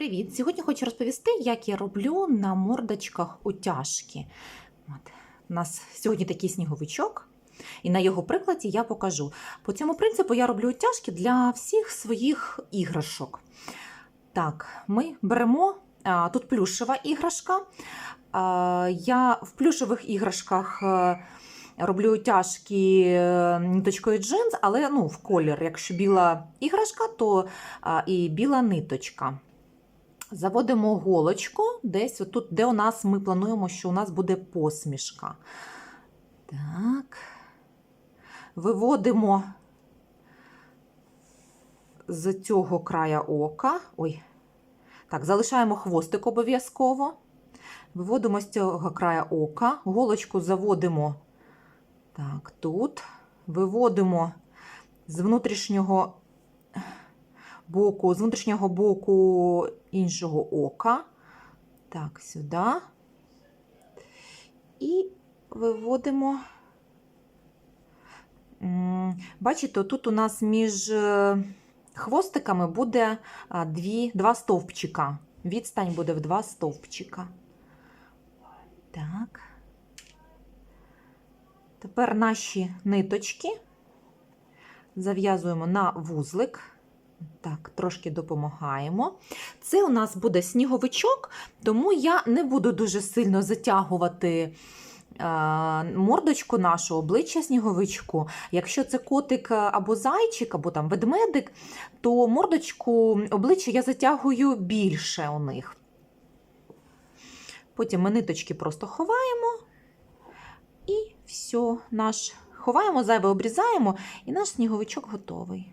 Привіт! Сьогодні хочу розповісти, як я роблю на мордочках утяжки. От. У нас сьогодні такий сніговичок, і на його прикладі я покажу. По цьому принципу я роблю утяжки для всіх своїх іграшок. Так, ми беремо а, тут плюшева іграшка. А, я в плюшевих іграшках. е, Роблю утяжки е, ниточкою джинс, але ну, в колір. Якщо біла іграшка, то а, і біла ниточка. Заводимо голочку десь тут, де у нас ми плануємо, що у нас буде посмішка. Так. Виводимо з цього края ока. Ой. Так, залишаємо хвостик обов'язково. Виводимо з цього края ока, голочку заводимо так, тут. Виводимо з внутрішнього боку, з внутрішнього боку іншого ока. Так, сюди. І виводимо. Бачите, тут у нас між е, хвостиками буде дві, два стовпчика. Відстань буде в два стовпчика. Так. Тепер наші ниточки зав'язуємо на вузлик. Так, трошки допомагаємо. Це у нас буде сніговичок, тому я не буду дуже сильно затягувати е, мордочку нашу, обличчя сніговичку. Якщо це котик або зайчик, або там ведмедик, то мордочку обличчя я затягую більше у них. Потім ми ниточки просто ховаємо і все, наш ховаємо, зайве обрізаємо, і наш сніговичок готовий.